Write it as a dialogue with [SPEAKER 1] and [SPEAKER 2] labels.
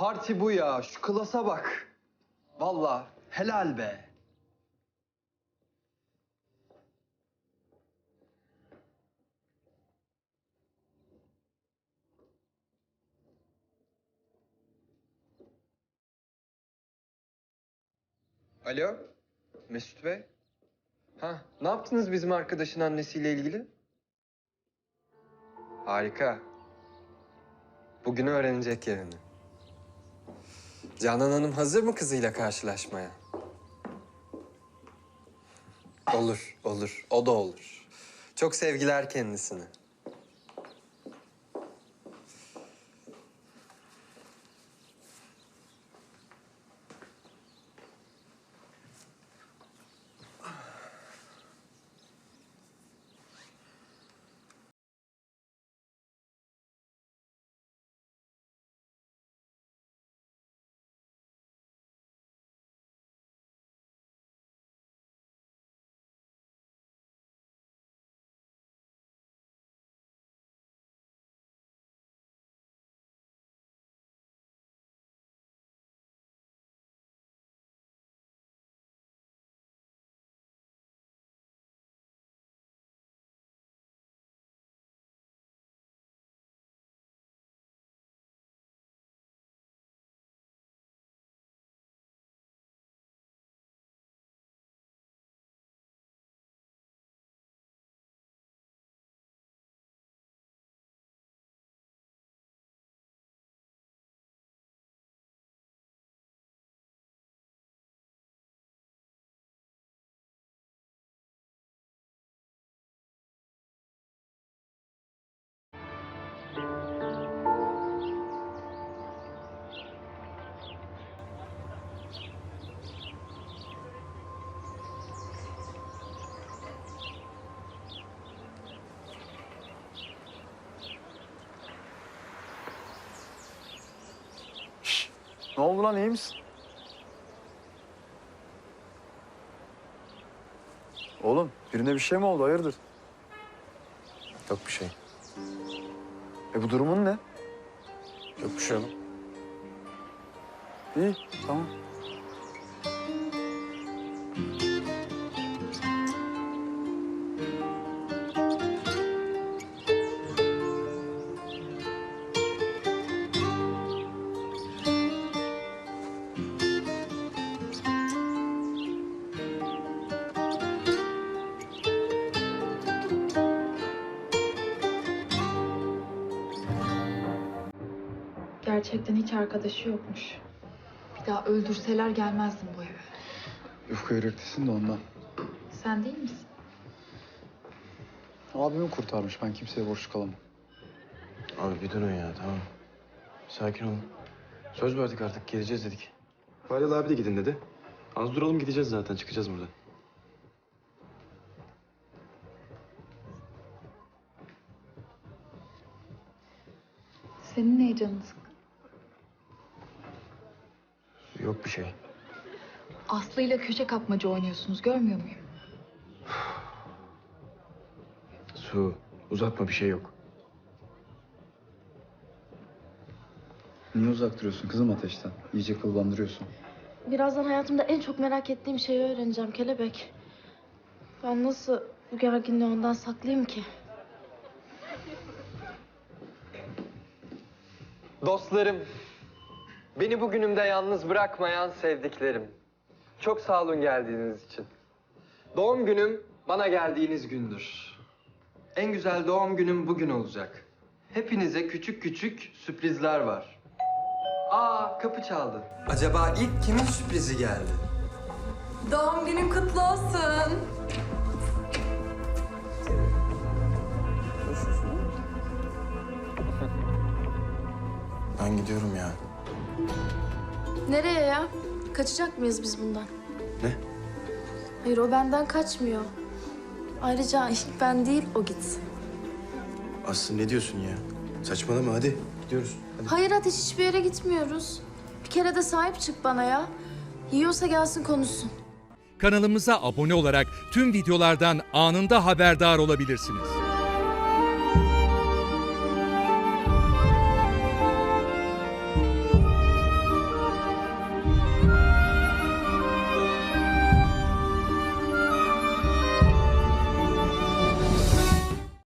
[SPEAKER 1] parti bu ya. Şu klasa bak. Vallahi helal be. Alo, Mesut Bey. Ha, ne yaptınız bizim arkadaşın annesiyle ilgili? Harika. Bugün öğrenecek yerini. Canan Hanım hazır mı kızıyla karşılaşmaya? Olur, olur. O da olur. Çok sevgiler kendisine.
[SPEAKER 2] Ne oldu lan iyi misin? Oğlum birine bir şey mi oldu hayırdır?
[SPEAKER 1] Yok bir şey.
[SPEAKER 2] E bu durumun ne?
[SPEAKER 1] Yok bir şey oğlum.
[SPEAKER 2] İyi tamam.
[SPEAKER 3] Gerçekten hiç arkadaşı yokmuş. Bir daha öldürseler gelmezdim bu eve.
[SPEAKER 2] Yufka yüreklisin de ondan.
[SPEAKER 3] Sen değil misin?
[SPEAKER 2] Abimi kurtarmış ben kimseye borçlu kalamam.
[SPEAKER 4] Abi bir durun ya tamam. Sakin olun. Söz verdik artık geleceğiz dedik. Fadıl abi de gidin dedi. Az duralım gideceğiz zaten çıkacağız buradan.
[SPEAKER 3] Senin ne canın sıkkın?
[SPEAKER 4] Yok bir şey.
[SPEAKER 3] Aslı ile köşe kapmaca oynuyorsunuz görmüyor muyum?
[SPEAKER 4] Su uzatma bir şey yok.
[SPEAKER 2] Niye uzak duruyorsun kızım ateşten? İyice kıllandırıyorsun.
[SPEAKER 5] Birazdan hayatımda en çok merak ettiğim şeyi öğreneceğim Kelebek. Ben nasıl bu gerginliği ondan saklayayım ki?
[SPEAKER 1] Dostlarım, beni bugünümde yalnız bırakmayan sevdiklerim. Çok sağ olun geldiğiniz için. Doğum günüm bana geldiğiniz gündür. En güzel doğum günüm bugün olacak. Hepinize küçük küçük sürprizler var. Aa kapı çaldı. Acaba ilk kimin sürprizi geldi?
[SPEAKER 6] Doğum günün kutlu olsun.
[SPEAKER 4] Ben gidiyorum ya.
[SPEAKER 5] Nereye ya? Kaçacak mıyız biz bundan?
[SPEAKER 4] Ne?
[SPEAKER 5] Hayır o benden kaçmıyor. Ayrıca ilk ben değil o gitsin.
[SPEAKER 4] Aslı ne diyorsun ya? Saçmalama hadi gidiyoruz. Hadi.
[SPEAKER 5] Hayır Ateş hiçbir yere gitmiyoruz. Bir kere de sahip çık bana ya. Yiyorsa gelsin konuşsun.
[SPEAKER 7] Kanalımıza abone olarak tüm videolardan anında haberdar olabilirsiniz.